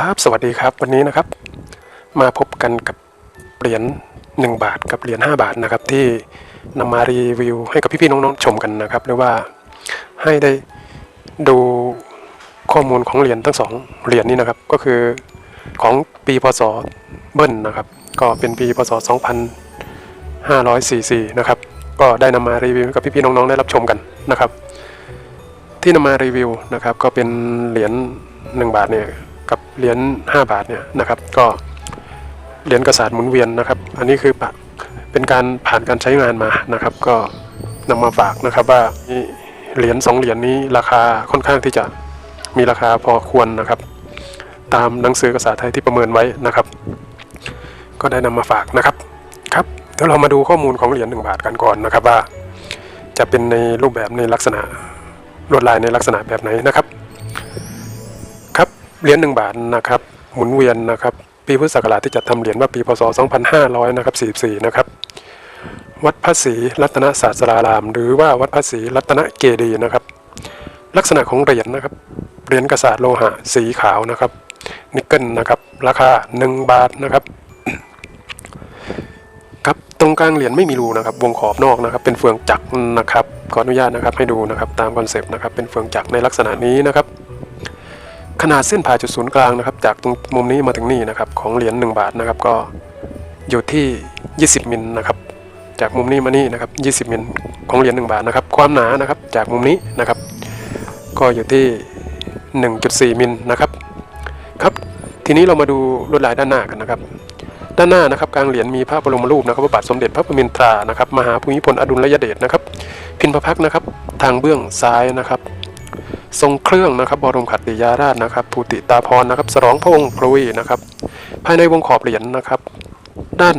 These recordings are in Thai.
ครับสวัสดีครับวันนี้นะครับ มาพบกันกับเหรียญ1 บาทกับเหรียญ5บาทนะครับ ที่นำมารีวิวให้กับพี่ๆน้องๆชมกันนะครับหรือว่าให้ได้ดูข้อมูลของเหรียญทั้งสองเหรียญนี้นะครับ ก็คือของปีพศเบิ้ลนะครับ ก็เป็นปีพศ 2544 นะครับ ก็ได้นำมารีวิวให้กับพี่ๆน้องๆได้รับชมกันนะครับ ที่นำมารีวิวนะครับ ก็เป็นเหรียญ1บาทเนี่ย เหรียญ5บาทเนี่ยนะครับ ก็เหรียญกระสาดหมุนเวียนนะครับ อันนี้คือปะเป็นการผ่านการใช้งานมานะครับ ก็นำมาฝากนะครับว่าเหรียญสองเหรียญนี้ราคาค่อนข้างที่จะมีราคาพอควรนะครับ ตามหนังสือกษาไทยที่ประเมินไว้นะครับ ก็ได้นำมาฝากนะครับครับเดี๋ยวเรามาดูข้อมูลของเหรียญหนึ่งบาทกันก่อนนะครับว่า จะเป็นในรูปแบบในลักษณะลวดลายในลักษณะแบบไหนนะครับ เหรียญหนึ่งบาทนะครับ หมุนเวียนนะครับ ปีพุทธศักราชที่จัดทำเหรียญว่าปีพศ 2500นะครับ44 นะครับ วัดพระศรีรัตนศาสดาราม หรือว่าวัดพระศรีรัตนเกดีนะครับ ลักษณะของเหรียญนะครับ เหรียญกระสาดโลหะสีขาวนะครับ นิกเกิลนะครับ ราคา 1 บาทนะครับครับตรงกลางเหรียญไม่มีรูนะครับ วงขอบนอกนะครับ เป็นเฟืองจักรนะครับ ขออนุญาตนะครับให้ดูนะครับ ตามคอนเซปต์นะครับ เป็นเฟืองจักรในลักษณะนี้นะครับ ขนาดเส้นผ่าจุดศูนย์กลางนะครับจากตรงมุมนี้มาถึงนี่นะครับของเหรียญ1บาทนะครับก็อยู่ที่ 20มิลนะครับจากมุมนี้มานี่นะครับ20มิลของเหรียญ1บาทนะครับความหนานะครับจากมุมนี้นะครับ ก็อยู่ที่ 1.4มิลนะครับครับ ทีนี้เรามาดูลวดลายด้านหน้ากันนะครับ ด้านหน้านะครับกลางเหรียญมีพระบรมรูปนะครับพระบาทสมเด็จพระปรมินทรานะครับมหาภูมิพลอดุลยเดชนะครับ พินพระพักนะครับ ทางเบื้องซ้ายนะครับ ทรงเครื่องนะครับบรมขัตติยาราชนะครับภูติตาพรนะครับสรองพระองค์พลุยนะครับ ภายในวงขอบเหรียญนะครับ ด้าน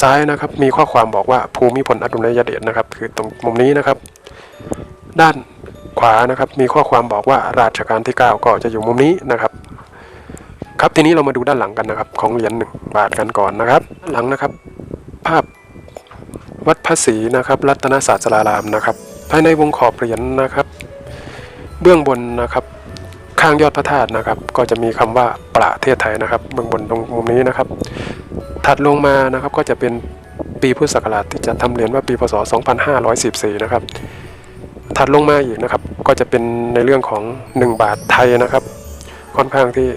ซ้ายนะครับมีข้อความบอกว่าภูมิพลอดุลยเดชนะครับ คือตรงมุมนี้นะครับ ด้านขวานะครับมีข้อความบอกว่าราชการที่ 9 ก็จะอยู่มุมนี้นะครับครับทีนี้เรามาดูด้านหลังกันนะครับ ของเหรียญหนึ่งบาทกันก่อนนะครับหลังนะครับ ภาพวัดพระศรีนะครับ รัตนศาสดารามนะครับ ภายในวงขอบเหรียญนะครับ เบื้องบนนะครับ ข้างยอดพระธาตุนะครับ ก็จะมีคำว่าประเทศไทยนะครับ เบื้องบนตรงมุมนี้นะครับ ถัดลงมานะครับก็จะเป็นปีพุทธศักราชที่จะทำเหรียญว่าปีพศ 2514 นะครับ ถัดลงมาอีกนะครับ ก็จะเป็นในเรื่องของ 1 บาทไทยนะครับ ค่อนข้างที่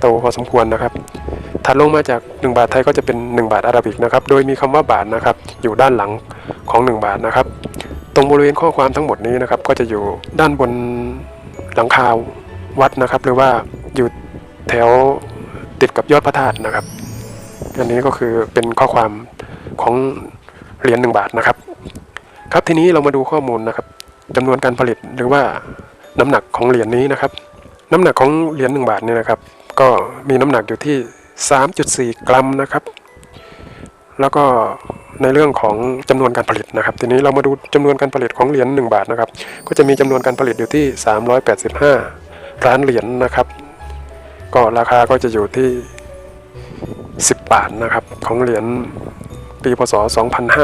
โตพอสมควรนะครับ ถัดลงมาจาก 1 บาทไทยก็จะเป็น 1 บาทอาราบิกนะครับ โดยมีคำว่าบาทนะครับ อยู่ด้านหลังของ 1 บาทนะครับ ตรงบริเวณข้อความทั้งหมดนี้นะครับก็จะอยู่ด้านบนหลังคาวัดนะครับ หรือว่าอยู่แถวติดกับยอดพระธาตุนะครับ อันนี้ก็คือเป็นข้อความของเหรียญหนึ่งบาทนะครับ ครับทีนี้เรามาดูข้อมูลนะครับจำนวนการผลิตหรือว่าน้ำหนักของเหรียญนี้นะครับ น้ำหนักของเหรียญหนึ่งบาทเนี่ยนะครับ ก็มีน้ำหนักอยู่ที่ 3.4 กรัมนะครับ แล้วก็ ในเรื่องของจำนวนการผลิตนะครับ ทีนี้เรามาดูจำนวนการผลิตของเหรียญ1บาทนะครับ ก็จะมีจำนวนการผลิตอยู่ที่ 385 ล้านเหรียญนะครับ ก็ราคาก็จะอยู่ที่ 10 บาทนะครับ ของเหรียญปีพศ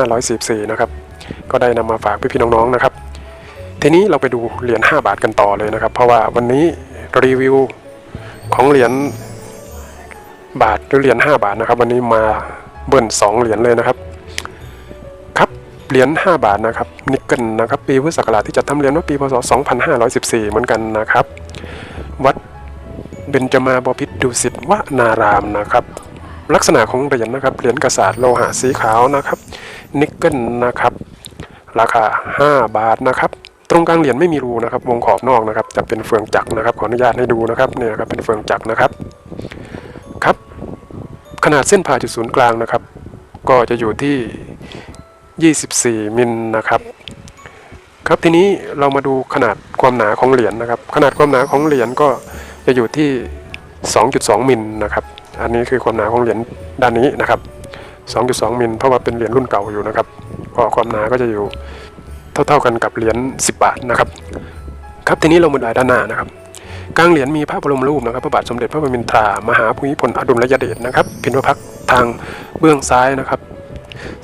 2514นะครับ ก็ได้นำมาฝากพี่ๆน้องๆนะครับ ทีนี้เราไปดูเหรียญ5บาทกันต่อเลยนะครับ เพราะว่าวันนี้รีวิวของเหรียญบาทหรือเหรียญ5บาทนะครับ วันนี้มาเบิ้ล2เหรียญเลยนะครับ เหรียญ5บาทนะครับนิกเกิลนะครับปีพุทธศักราชที่จัดทำเหรียญว่าปีพศ 2514 เหมือนกันนะครับ วัดเบญจมาบพิตรดุสิตวนารามนะครับ ลักษณะของเหรียญนะครับเหรียญกระสาดโลหะสีขาวนะครับนิกเกิลนะครับ ราคา 5 บาทนะครับ ตรงกลางเหรียญไม่มีรูนะครับ วงขอบนอกนะครับ จะเป็นเฟืองจักรนะครับ ขออนุญาตให้ดูนะครับเนี่ยครับเป็นเฟืองจักรนะครับครับ ขนาดเส้นผ่าจุดศูนย์กลางนะครับ ก็จะอยู่ที่ 24มิลนะครับครับทีนี้เรามาดูขนาดความหนาของเหรียญนะครับ ขนาดความหนาของเหรียญก็จะอยู่ที่ 2.2 มิลนะครับ อันนี้คือความหนาของเหรียญด้านนี้นะครับ 2.2 มิลเพราะว่าเป็นเหรียญรุ่นเก่าอยู่นะครับก็ความหนาก็จะอยู่เท่าๆกันกับเหรียญ10 บาทนะครับ ครับทีนี้เรามาดูด้านหน้านะครับกลางเหรียญมีพระบรมรูปนะครับ พระบาทสมเด็จพระปรมินทรามหาภูมิพลอดุลยเดชนะครับ พินวพักทางเบื้องซ้ายนะครับ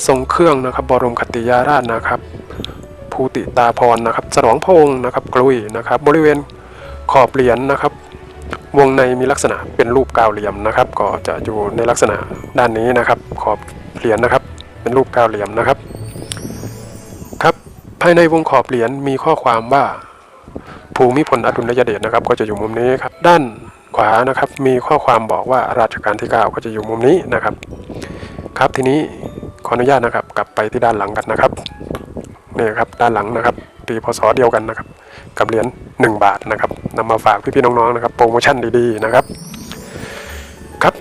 ทรงเครื่องนะครับ บรมคติยาราชนะครับ ภูติตาพรนะครับสรองพระองค์นะครับ กลุยนะครับ บริเวณขอบเหรียญนะครับ วงในมีลักษณะเป็นรูปก้าเหลี่ยมนะครับ ก็จะอยู่ในลักษณะด้านนี้นะครับ ขอบเหรียญนะครับ เป็นรูปก้าเหลี่ยมนะครับ ครับภายในวงขอบเหรียญมีข้อความว่าภูมิพลอดุลยเดชนะครับ ก็จะอยู่มุมนี้ครับ ด้านขวานะครับมีข้อความบอกว่าราชการที่ 9 ก็จะอยู่มุมนี้นะครับ ครับทีนี้ ออนุญาตนะครับ กลับไปที่ด้านหลังกันนะครับนี่ครับด้านหลังนะครับปีพศเดียวกันนะครับ กับเหรียญ1บาทนะครับนำมาฝากพี่ๆน้องๆนะครับโปรโมชั่นดีๆนะครับครับ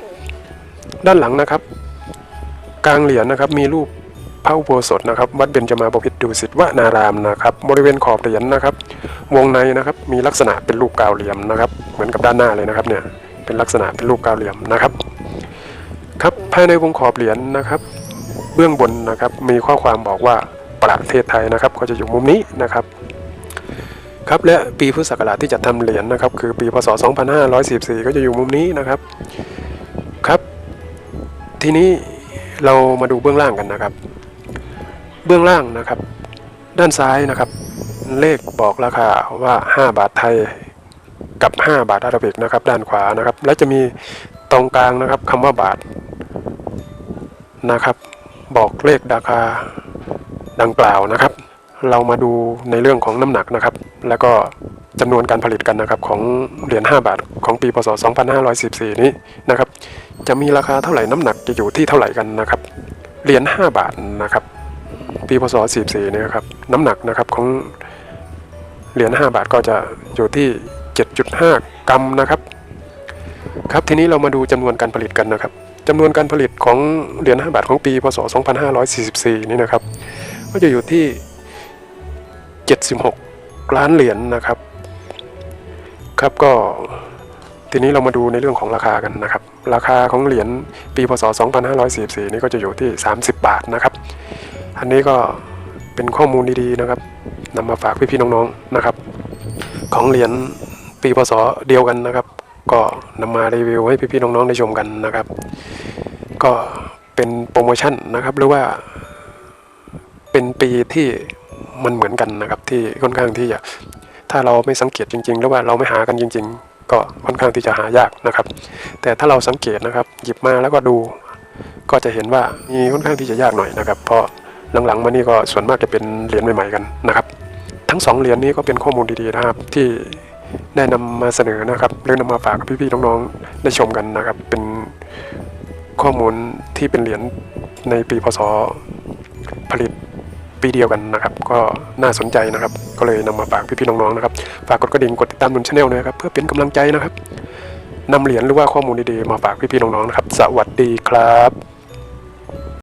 ด้านหลังนะครับ กลางเหรียญนะครับมีรูปพระอุโบสถนะครับ วัดเบญจมาบพิตรดุสิตวนารามนะครับ บริเวณขอบเหรียญนะครับ วงในนะครับมีลักษณะเป็นรูปก้าเหลี่ยมนะครับ เหมือนกับด้านหน้าเลยนะครับเนี่ยเป็นลักษณะเป็นรูปก้าเหลี่ยมนะครับ ครับภายในวงขอบเหรียญนะครับ บื้องบนนะครับ มีข้อความบอกว่าประเทศไทยนะครับ ก็จะอยู่มุมนี้นะครับ ครับและปีพุทธศักราชที่จัดทำเหรียญนะครับ คือปีพศ 2544 ก็จะอยู่มุมนี้นะครับครับ ทีนี้เรามาดูเบื้องล่างกันนะครับ เบื้องล่างนะครับ ด้านซ้ายนะครับ เลขบอกราคาว่า 5 บาทไทยกับ 5 บาทอาราบิกนะครับ ด้านขวานะครับ และจะมีตรงกลางนะครับคำว่าบาทนะครับ บอกเลขราคาดังกล่าวนะครับ เรามาดูในเรื่องของน้ำหนักนะครับ แล้วก็จำนวนการผลิตกันนะครับของเหรียญ5บาทของปีพศ 2514 นี้นะครับ จะมีราคาเท่าไหร่น้ำหนักจะอยู่ที่เท่าไหร่กันนะครับเหรียญ5บาทนะครับ ปีพศ 44นี่ครับน้ำหนักนะครับของเหรียญ5บาทก็จะอยู่ที่ 7.5 กรัมนะครับครับทีนี้เรามาดูจำนวนการผลิตกันนะครับ จำนวนการผลิตของเหรียญ5บาทของปีพศ 2544 นี่นะครับ ก็จะอยู่ที่ 76 ล้านเหรียญนะครับ ครับก็ทีนี้เรามาดูในเรื่องของราคากันนะครับ ราคาของเหรียญปีพศ 2544 นี่ก็จะอยู่ที่ 30 บาทนะครับ อันนี้ก็เป็นข้อมูลดีๆนะครับนำมาฝากพี่ๆน้องๆนะครับ ของเหรียญปีพศเดียวกันนะครับ ก็นำมารีวิวให้พี่ๆน้องๆได้ชมกันนะครับ ก็เป็นโปรโมชั่นนะครับ หรือว่าเป็นปีที่มันเหมือนกันนะครับ ที่ค่อนข้างที่จะถ้าเราไม่สังเกตจริง ๆ หรือว่าเราไม่หากันจริง ๆ ก็ค่อนข้างที่จะหายากนะครับ แต่ถ้าเราสังเกตนะครับ หยิบมาแล้วก็ดู ก็จะเห็นว่ามีค่อนข้างที่จะยากหน่อยนะครับ เพราะหลังๆมานี่ก็ส่วนมากจะเป็นเหรียญใหม่ๆกันนะครับ ทั้งสองเหรียญนี้ก็เป็นข้อมูลดีๆนะครับที่ ได้นำมาเสนอนะครับ หรือนำมาฝากพี่ๆน้องๆได้ชมกันนะครับ เป็นข้อมูลที่เป็นเหรียญในปีพศผลิตปีเดียวกันนะครับ ก็น่าสนใจนะครับ ก็เลยนำมาฝากพี่ๆน้องๆนะครับฝากกดกระดิ่งกดติดตามนุนชาแนลด้วยนะครับ เพื่อเป็นกำลังใจนะครับนำเหรียญหรือว่าข้อมูลดีๆมาฝากพี่ๆน้องๆนะครับ สวัสดีครับ